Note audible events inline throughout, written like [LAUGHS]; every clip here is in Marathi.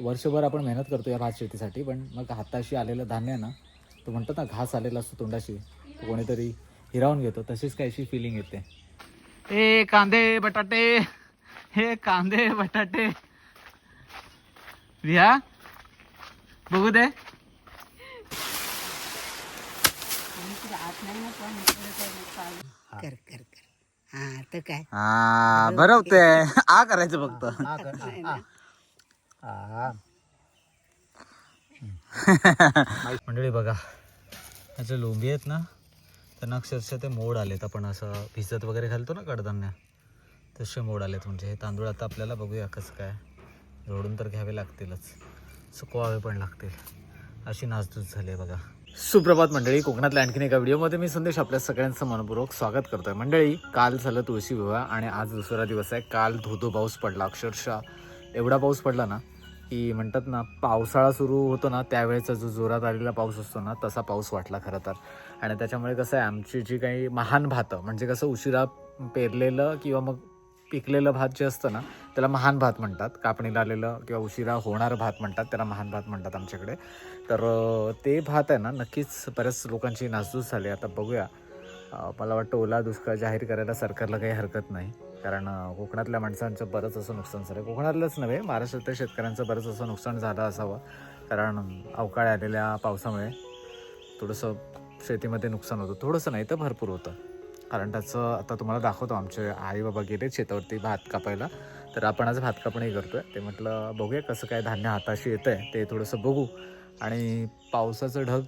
वर्षभर आपण मेहनत करतो या भात शेतीसाठी पण मग हाताशी आलेलं धान्य आहे ना तो म्हणतात ना घास आलेला असतो तोंडाशी तो कोणीतरी हिरावून घेतो. तशीच काहीशी फिलिंग येते. ए कांदे बटाटे हे कांदे बटाटे. रिया बघू दे. कर कर कर. हा तर काय? हा बरं होतंय. आ करायचं फक्त. मंडळी बघा ह्याचे लोंबी आहेत ना त्यांना अक्षरशः ते मोड आलेत. आपण असं भिजत वगैरे घालतो ना कडधान्य तसे मोड आलेत म्हणजे. हे तांदूळ आता आपल्याला बघूया कसं काय रोडून तर घ्यावे लागतीलच. सुकवावे पण लागतील. अशी नासधूस झाली आहे बघा. सुप्रभात मंडळी कोकणातल्या आणखीन एका व्हिडिओमध्ये मी संदेश आपल्या सगळ्यांचं मनपूर्वक स्वागत करतोय. मंडळी काल झालं तुळशी विवाह आणि आज दुसरा दिवस आहे. काल धोधो पाऊस पडला अक्षरशः. एवढा पाऊस पडला ना की म्हणतात ना पावसाळा सुरू होतो ना त्यावेळेचा जो जोरात आलेला पाऊस असतो ना तसा पाऊस वाटला खरं तर. आणि त्याच्यामुळे कसं आहे आमची जी काही महान भातं म्हणजे कसं उशिरा पेरलेलं किंवा मग पिकलेलं भात जे असतं ना त्याला महान भात म्हणतात. कापणीला आलेलं किंवा उशिरा होणारं भात म्हणतात त्याला महान भात म्हणतात आमच्याकडे. तर ते भात आहे ना नक्कीच बऱ्याच लोकांची नासधूस झाली. आता बघूया. मला वाटतं ओला दुष्काळ जाहीर करायला सरकारला काही हरकत नाही. कारण कोकणातल्या माणसांचं बरंच असं नुकसान झालं कोकणातलंच नव्हे महाराष्ट्रातल्या शेतकऱ्यांचं बरंच असं नुकसान झालं असावं. कारण अवकाळी आलेल्या पावसामुळे थोडंसं शेतीमध्ये नुकसान होतं. थोडंसं नाही तर भरपूर होतं. कारण त्याचं आता तुम्हाला दाखवतो आमचे आई बाबा गेले शेतावरती भात कापायला. तर आपण आज भात कापणी करतोय. ते म्हटलं बघूया कसं काय धान्य हाताशी येतं आहे ते थोडंसं बघू. आणि पावसाचं ढग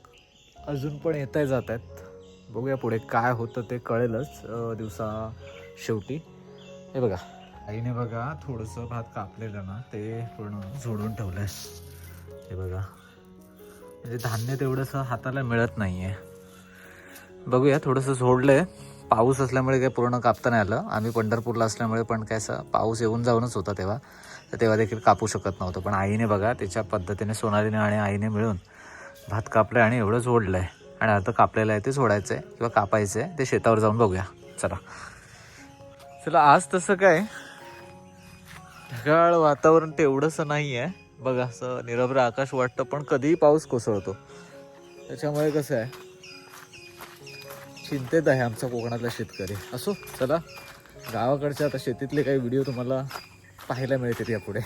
अजून पण येत आहे जात आहेत बघूया पुढे काय होतं ते कळेलच दिवसा शेवटी. हे बघा. आईने बघा थोडंसं भात कापलेलं ना ते पूर्ण जोडून ठेवलं आहे हे बघा. म्हणजे धान्य तेवढंसं हाताला मिळत नाही आहे बघूया थोडंसं सोडलं आहे पाऊस असल्यामुळे काही पूर्ण कापता नाही आलं. आम्ही पंढरपूरला असल्यामुळे पण काय असं पाऊस येऊन जाऊनच होता तेव्हा. तर तेव्हा देखील कापू शकत नव्हतं. पण आईने बघा त्याच्या पद्धतीने सोनालीने आणि आईने मिळून भात कापलं आणि एवढं जोडलं आहे आणि आता कापलेलं आहे ते सोडायचं आहे किंवा कापायचं आहे ते शेतावर जाऊन बघूया. चला. चला आज तसं काय? ढगाळ वातावरण तेवढंसं नाही आहे बघा असं निरभ्र आकाश वाटतं पण कधीही पाऊस कोसळतो. त्याच्यामुळे कसं आहे? चिंतेत आहे आमचा कोकणातला शेतकरी. असो चला. गावाकडच्या आता शेतीतले काही व्हिडिओ तुम्हाला पाहायला मिळतील यापुढे.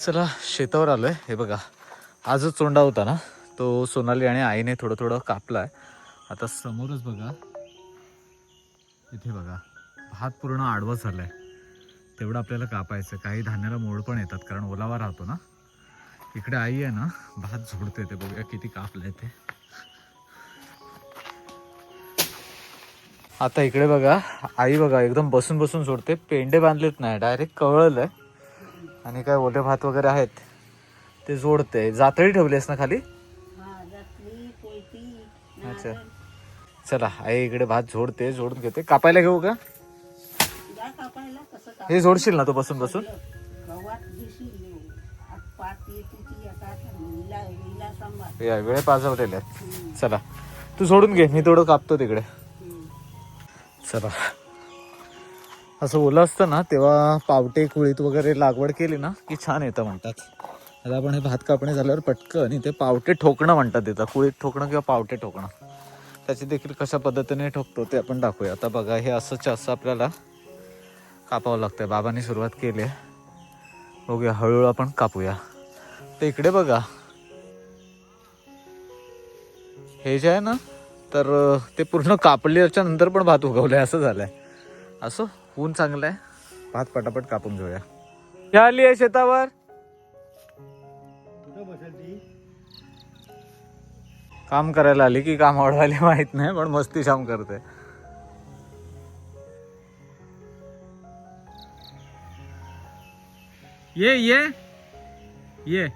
चला शेतावर आलोय. हे बघा आजच चोंडा होता ना? तो सोनाली आणि आईने थोडं थोडं कापला आहे आता समोरच बघा. इथे बघा. भात पूर्ण आडवा झाला आहे तेवढं आपल्याला कापायचं काही धान्याला मोड पण येतात कारण ओलावा राहतो ना. इकडे आई आहे ना भात झोडते ते बघूया किती कापलंय ते. आता इकडे बघा आई बघा एकदम बसून बसून सोडते पेंडे बांधलेत नाही डायरेक्ट कवळलंय. आणि काय ओले भात वगैरे आहेत ते जोडते. जातळी ठेवलीस ना खाली? अच्छा. चला आई इकडे भात झोडते झोडून घेते. कापायला घेऊ का? कापायला कसं काप हे जोडशील ना तो बसून? बसून गव्हात पात येते ती आता या वेळे पाजवलेले आहेत चला. तू सोडून घे मी थोडं कापतो तिकडे. चला. असं ओलं असतं ना तेव्हा पावटे कुळीत वगैरे लागवड केली ना की छान येतं म्हणतात. आता आपण हे भात कापणे झाल्यावर पटकन इथे पावटे ठोकणं म्हणतात इथं कुळीत ठोकणं किंवा पावटे ठोकणं. त्याची देखील कशा पद्धतीने ठोकतो ते आपण दाखवूया. आता बघा हे असंच असं आपल्याला कापावं लागतं बाबांनी सुरुवात केली आहे. बघूया हळूहळू आपण कापूया. तर इकडे बघा. हे जे आहे ना तर ते पूर्ण कापल्याच्या नंतर पण भात उगवलंय असं झालंय. असो ऊन चांगलं आहे भात पटापट कापून घेऊया. हे आली आहे शेतावर. काम करायला आली की काम आवडवायला माहीत नाही पण मस्ती शाम करते. ये ये. ये.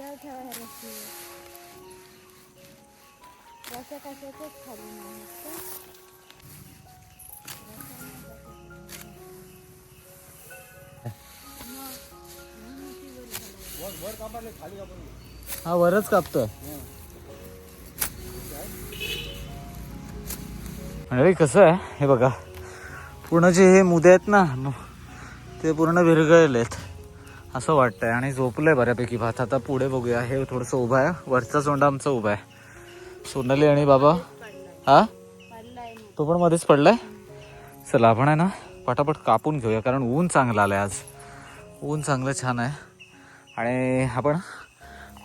ह्याच्यावर ठेवायला रस्सी रस्सा कशाचेच खाली नाही का? हा वरच कापतोय. मंडळी कसं आहे? हे बघा. पूर्ण जे हे मुदे आहेत ना ते पूर्ण विरघळले आहेत असं वाटतंय. आणि झोपलंय बऱ्यापैकी. भात आता पुढे बघूया. हे थोडंसं उभं आहे. वरचा सोंडा आमचा उभा आहे. सोनाली आणि बाबा? हा. तो पण मध्येच पडलाय? चला आपण आहे ना पटापट कापून घेऊया कारण ऊन चांगलं आलंय आज. ऊन चांगलं छान आहे. आणि आपण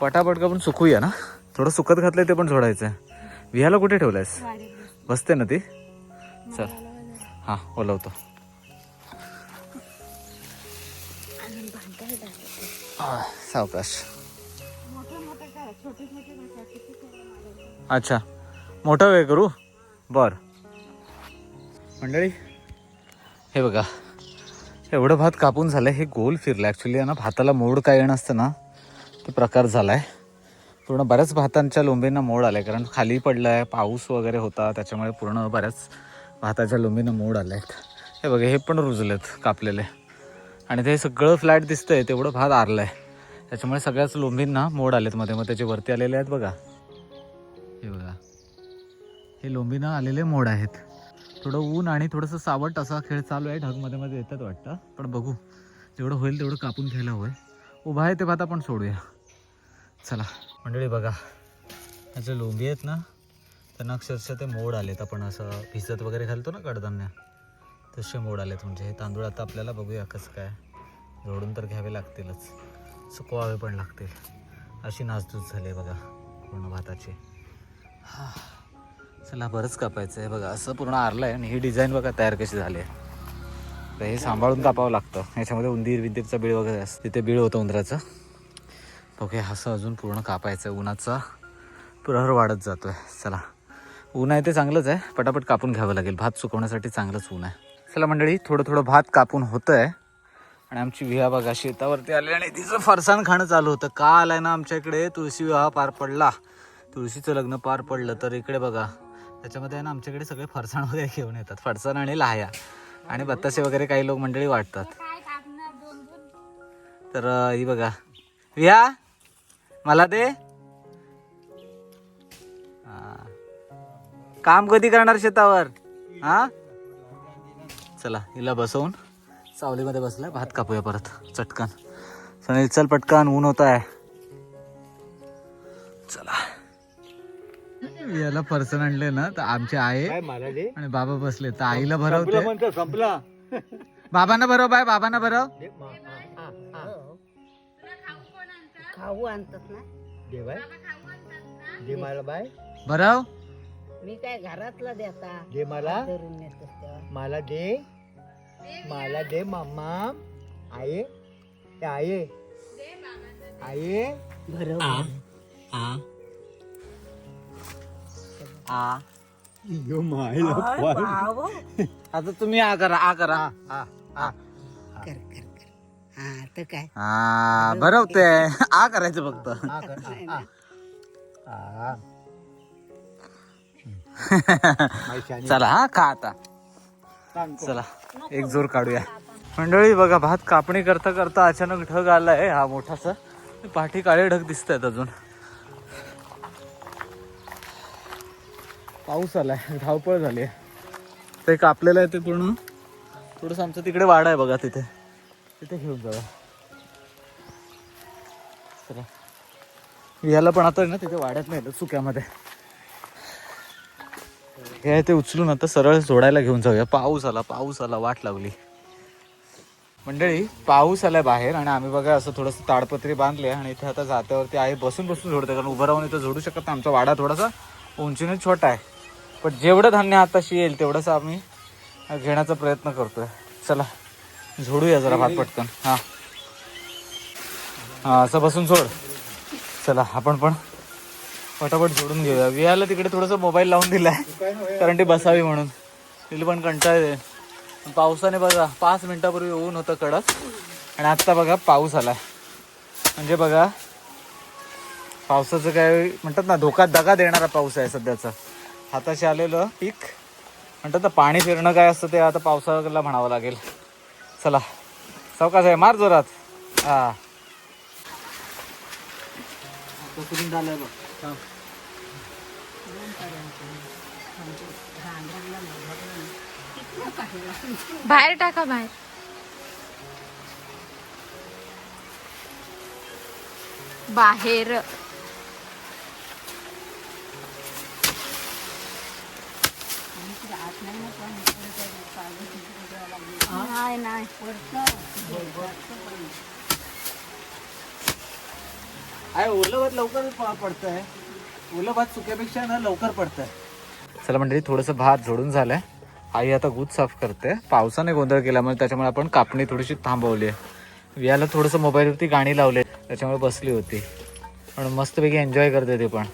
पटापट कापून सुकूया ना? थोडं सुकत घातलंय ते पण सोडायचं आहे विहाला कुठे ठेवलंयस? वाढत बस. बसते ना ती? चल. हां बोलवतो सावकाश. अच्छा मोठा वेळ करू? बर. मंडळी हे बघा. एवढं भात कापून झालं हे गोल फिरलं ॲक्च्युली ना भाताला मोड काय येणं असतं ना तो प्रकार झाला आहे पूर्ण बऱ्याच भातांच्या लोंबींना मोड आलं आहे कारण खाली पडलं आहे पाऊस वगैरे होता त्याच्यामुळे पूर्ण बऱ्याच भाताच्या लोंबींना मोड आले आहेत हे बघा हे पण रुजलेत कापलेले. आणि ते सगळं फ्लॅट दिसतंय तेवढं भात आरलं आहे त्याच्यामुळे सगळ्याच लोंबींना मोड आलेत मध्ये. मग त्याचे वरती आलेले आहेत बघा. हे बघा. हे लोंबीनं आलेले मोड आहेत. थोडं ऊन आणि थोडंसं सावट असा खेळ चालू आहे. ढगमध्ये मध्ये येतात वाटतं. पण बघू. जेवढं होईल तेवढं कापून घ्यायला होय उभा आहे ते भात आपण सोडूया. चला. मंडळी बघा. ह्या जे लोंबी आहेत ना त्यांना अक्षरशः ते मोड आलेत. आपण असं भिजत वगैरे घालतो ना कडधान्य. तसे मोड आलेत म्हणजे. हे तांदूळ आता आपल्याला बघूया कसं काय. रोडून तर घ्यावे लागतीलच. सुकवावे पण लागतील. अशी नासधूस झाली आहे बघा पूर्ण भाताची. हा. चला बरंच कापायचं आहे बघा. असं पूर्ण आरलं आहे आणि ही डिझाईन बघा तयार कशी झाली आहे. तर हे सांभाळून कापावं लागतं. याच्यामध्ये उंदीर विंदीरचा बीळ वगैरे असतं. तिथे बीळ होतं उंदराचं. ओके असं अजून पूर्ण कापायचं आहे. उन्हाचा प्रहर वाढत जातो आहे चला. ऊन आहे ते चांगलंच आहे. पटापट कापून घ्यावं लागेल. भात सुकवण्यासाठी चांगलंच ऊन आहे. चला मंडळी थोडं थोडं भात कापून होतं आहे आणि आमची विहा बघा शेतावरती आली आणि तिचं फरसाण खाणं चालू होतं. का आलाय ना आमच्या इकडे तुळशी विवाह पार पडला. तुळशीचं लग्न पार पडलं तर इकडे बघा. त्याच्यामध्ये आहे ना आमच्याकडे सगळे फरसाण वगैरे घेऊन येतात. फरसाण आणि लाह्या. आणि बत्तासे वगैरे काही लोक मंडळी वाटतात. तर ही बघा. विहा मला दे. काम कधी करणार शेतावर? हा? चला हिला बसवून सावलीमध्ये बसलाय भात कापूया परत चटकन. सनील चल पटकन ऊन होत आहे. चला. याला पर्सन आणले ना तर आमचे आई आणि बाबा बसले तर आईला भरवते. संपला? बाबांना भरव बाय बाबांना भरव. खाऊ आणतात ना. दे बाय. दे मला बाय. भरव. मी काय घरातला देता दे मला. मला दे. मला दे मामा. आहे ए, आहे आहे बरोबर. यो मायला बाबो. आता तुम्ही आ करा आ करा. आ आ कर कर कर. हा तर काय? हा भरवते आ करायचं फक्त. [LAUGHS] चला हा खा आता. चला एक जोर काढूया. मंडळी बघा भात कापणी करता करता अचानक ढग आलाय. हा मोठासा. पाठी काळे ढग दिसत आहेत अजून. पाऊस आलाय. धावपळ झाली ते कापलेलं आहे ते पूर्ण. थोडस आमचं तिकडे वाडा आहे बघा तिथे. तिथे घेऊन जाऊया. चला. याला पण आता आहे ना तिथे वाड्यात नाही सुक्यामध्ये. हे आहे ते उचलून आता सरळ जोडायला घेऊन जाऊया. पाऊस आला पाऊस आला वाट लागली. मंडळी पाऊस आलाय बाहेर आणि आम्ही बघा असं थोडंसं ताडपत्री बांधले आणि इथे आता जात्यावरती आहे बसून बसून झोडते कारण उभं राहून इथं झोडू शकत नाही. आमचा वाडा थोडासा उंचीने छोटा आहे. पण जेवढं धान्य हाताशी येईल तेवढंच आम्ही घेण्याचा प्रयत्न करतोय. चला झोडूया जरा भात पटकन. हा. हां असं बसून सोड चला आपण पण फटाफट जोडून घेऊया. विहायला तिकडे थोडंसं मोबाईल लावून दिलाय. कारण ती बसावी म्हणून. तिला पण कंटाळ पावसाने बघा पाच मिनिटापूर्वी ऊन होतं कडक. आणि आत्ता बघा पाऊस आला म्हणजे बघा पावसाचं काय म्हणतात ना धोका दगा देणारा पाऊस आहे सध्याचा. हाताशी आलेलं पीक. म्हणतात ना पाणी फिरणं काय असतं ते आता पावसाला म्हणावं लागेल. चला. सावकाश आहे मार जोरात. हा. बघ. थांब. बाहेर टाका बाहेर. बाहेर. नाही नाही. पडतं आहे ओलं भात लवकर पडतं आहे ओलं भात सुक्यापेक्षा ना लवकर पडतंय. चला मंडळी थोडंसं भात झोडून झालंय. आई आता गुद साफ करते. पावसाने गोंधळ केल्यामुळे त्याच्यामुळे आपण कापणी थोडीशी थांबवली आहे. वियाला थोडंसं मोबाईलवरती गाणी लावले त्याच्यामुळे बसली होती. पण मस्तपैकी एन्जॉय करते ते पण.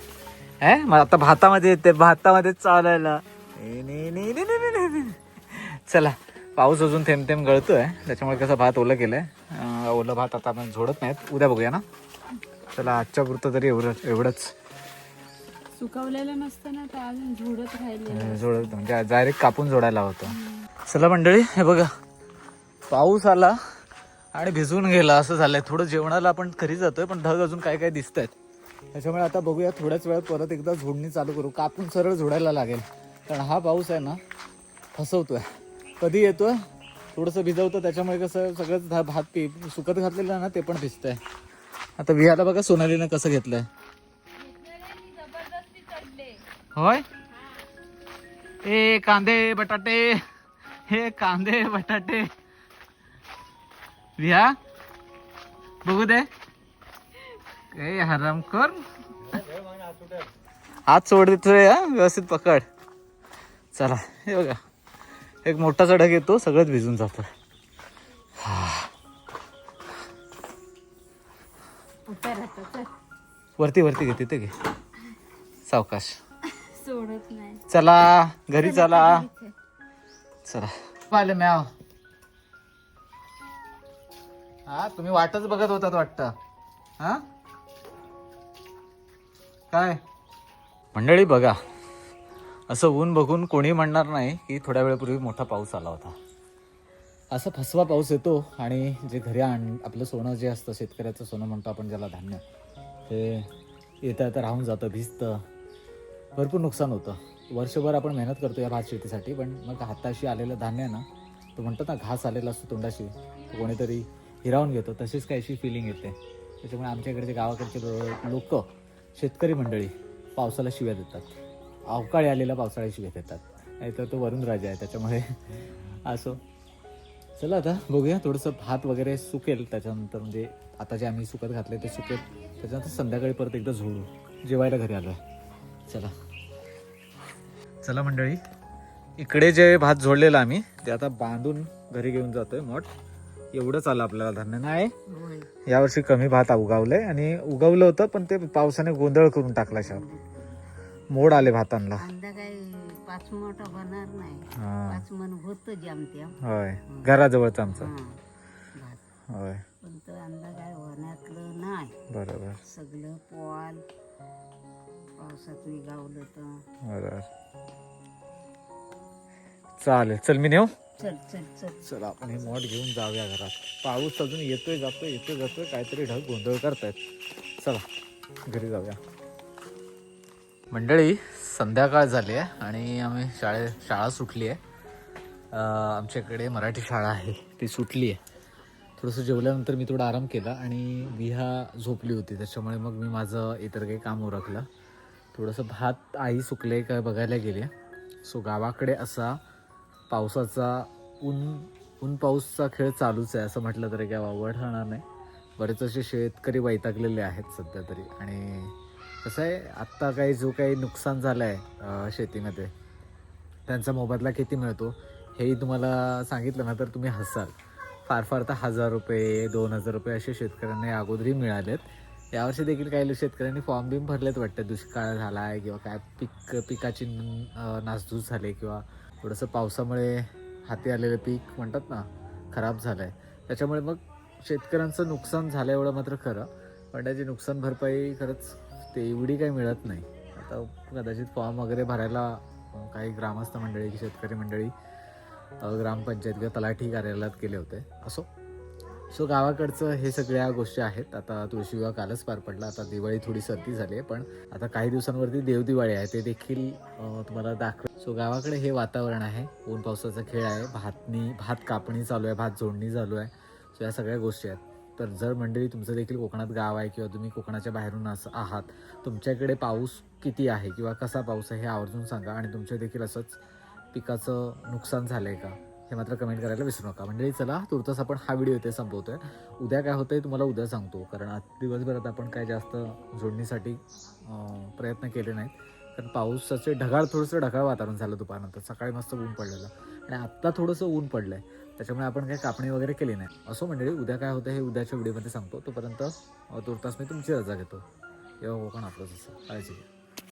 आहे मग आता भातामध्ये येते. भातामध्ये चालायला. चला पाऊस अजून थेंब थेंब गळतोय. त्याच्यामुळे कसं भात ओलं केलंय. आहे ओलं भात आता आपण झोडत नाहीत. उद्या बघूया ना? चला आजच्या पुरतं तरी एवढं एवढंच. सुकवलेलं नसतं ना तर अजून झोडत राहिले म्हणजे डायरेक्ट कापून जोडायला होतं. चला मंडळी हे बघा. पाऊस आला आणि भिजून गेला असं झालंय. थोडं जेवणाला आपण घरी जातोय पण ढग अजून काय काय दिसत आहेत त्याच्यामुळे आता बघूया थोड्याच वेळात परत एकदा झोडणी चालू करू. कापून सरळ झोडायला लागेल. कारण हा पाऊस आहे ना फसवतोय. कधी येतोय? थोडंसं भिजवतं त्याच्यामुळे कसं सगळंच भात पी सुकत घातलेलं ना ते पण भिजतंय. आता विहाला बघा सोनालीनं कसं घेतलंय. होय? ए कांदे बटाटे. हे कांदे बटाटे. विहा बघू दे. ए हराम कर आज सोड देतोय हा? व्यवस्थित पकड. चला हे बघा. एक मोठा चढक येतो सगळंच भिजून जातं. वरती वरती घे तिथे घे. सावकाश. सोडत नाही. चला घरी चला चला. पाहिले मॅव हा तुम्ही वाटच बघत होतात वाटतं. हा? काय? मंडळी बघा. असं ऊन बघून कोणी म्हणणार नाही की थोड्या वेळापूर्वी मोठा पाऊस आला होता. असा फसवा पाऊस येतो आणि जे घरी आण आपलं सोनं जे असतं शेतकऱ्याचं सोनं म्हणतो आपण ज्याला धान्य ते येता येतं राहून जातं भिजतं. भरपूर नुकसान होतं. वर्षभर आपण मेहनत करतो या भात शेतीसाठी पण मग हाताशी आलेलं धान्य ना तो म्हणतात ना घास आलेला असतो तोंडाशी तो कोणीतरी हिरावून घेतो. तशीच काहीशी फिलिंग येते. त्याच्यामुळे आमच्या इकडचे गावाकडचे लोक शेतकरी मंडळी पावसाला शिव्या देतात. अवकाळी आलेला पावसाळ्या शिव्या देतात. नाहीतर तो वरुण राजा आहे त्याच्यामुळे [LAUGHS] असो. चला आता बघूया थोडंसं भात वगैरे सुकेल त्याच्यानंतर म्हणजे आता जे आम्ही सुकत घातले ते सुकेल. त्याच्यानंतर संध्याकाळी परत एकदा झोडू जेवायला घरी आलो चला. चला मंडळी इकडे जे भात झोडलेला आम्ही ते आता बांधून घरी घेऊन जातोय मोठ. एवढंच आलं आपल्याला धान्य. नाही यावर्षी कमी भात उगावलंय आणि उगवलं होतं पण ते पावसाने गोंधळ करून टाकला शाप मोड आले भातांना. पाच मोठा होणार नाही. हा. पाच मन होतं जमत्या. होय. घराजवळच आमचं. होय. पण तो अंदा काय होण्यातलं नाही. बरोबर. सगळं पोवाल पावसात गावलं तर. बरोबर. चालेल. चल मी नेऊ? चल चल चल. चला आपण हे मॉड घेऊन जाऊया घरात. पाऊस अजून येतोय जातोय येतोय जातोय. काहीतरी ढग गोंधळ करतायत. चला घरी जाऊया. मंडळी संध्याकाळ झाली आहे आणि आम्ही शाळे शाळा सुटली आहे. आमच्याकडे मराठी शाळा आहे. ती सुटली आहे. थोडंसं जेवल्यानंतर मी थोडा आराम केला आणि विहा झोपली होती. त्याच्यामुळे मग मी माझं इतर काही काम उरकलं. थोडंसं भात आई सुकले का बघायला गेले सो गावाकडे असा पावसाचा ऊन ऊन पाऊसचा खेळ चालूच आहे. असं म्हटलं तरी काय वावड राहणार नाही. बरेच असे शेतकरी वैतागलेले आहेत सध्या तरी. आणि कसं आहे आत्ता काही जो काही नुकसान झालं आहे शेतीमध्ये त्यांचा मोबदला किती मिळतो हेही तुम्हाला सांगितलं ना तर तुम्ही हसाल. फार फार तर हजार रुपये दोन हजार रुपये असे शेतकऱ्यांना अगोदरही मिळालेत. यावर्षी देखील काही शेतकऱ्यांनी फॉर्म बिम भरलेत वाटतं दुष्काळ झाला आहे किंवा काय पीक पिकाची नासधूस झाली किंवा थोडंसं पावसामुळे हाती आलेलं पीक म्हणतात ना खराब झालं आहे त्याच्यामुळे मग शेतकऱ्यांचं नुकसान झालं एवढं मात्र खरं पण त्याची नुकसान भरपाई खरंच तेवढी काही मिळत नाही. आता कदाचित फॉर्म वगैरे भरायला काही ग्रामस्थ मंडळी शेतकरी मंडळी ग्रामपंचायत किंवा तलाठी कार्यालयात केले होते. असो. सो गावाकडचं हे सगळ्या गोष्टी आहेत. आता तुळशी विवाह कालच पार पडला. आता दिवाळी थोडी सर्दी झाली आहे पण आता काही दिवसांवरती देवदिवाळी आहे. ते देखील तुम्हाला दाखव सो गावाकडे हे वातावरण आहे. ऊन पावसाचा खेळ आहे. भातनी भात कापणी चालू आहे. भात जोडणी चालू आहे. सो या सगळ्या गोष्टी आहेत. तर जर मंडळी तुमचं देखील कोकणात गाव आहे किंवा तुम्ही कोकणाच्या बाहेरून असं आहात तुमच्याकडे पाऊस किती आहे किंवा कसा पाऊस आहे हे आवर्जून सांगा आणि तुमच्या देखील असंच पिकाचं नुकसान झालं आहे का हे मात्र कमेंट करायला विसरू नका. मंडळी चला तुर्तास आपण हा व्हिडिओ इथे संपवतोय. उद्या काय होतंय तुम्हाला उद्या सांगतो कारण आज दिवसभरात आपण काय जास्त जोडणीसाठी प्रयत्न केले नाहीत. कारण पावसाचे ढगाळ थोडंसं ढगाळ वातावरण झालं दुपारनंतर. सकाळी मस्त ऊन पडलेलं. आणि आत्ता थोडंसं ऊन पडलं आहे त्याच्यामुळे आपण काही कापणी वगैरे केली नाही. असो मंडळी उद्या काय होतं हे उद्याच्या व्हिडिओमध्ये सांगतो. तोपर्यंत तुर्तास मी तुमची रजा घेतो. तेव्हा हो कोकण आपलंच असं. काळजी घ्या.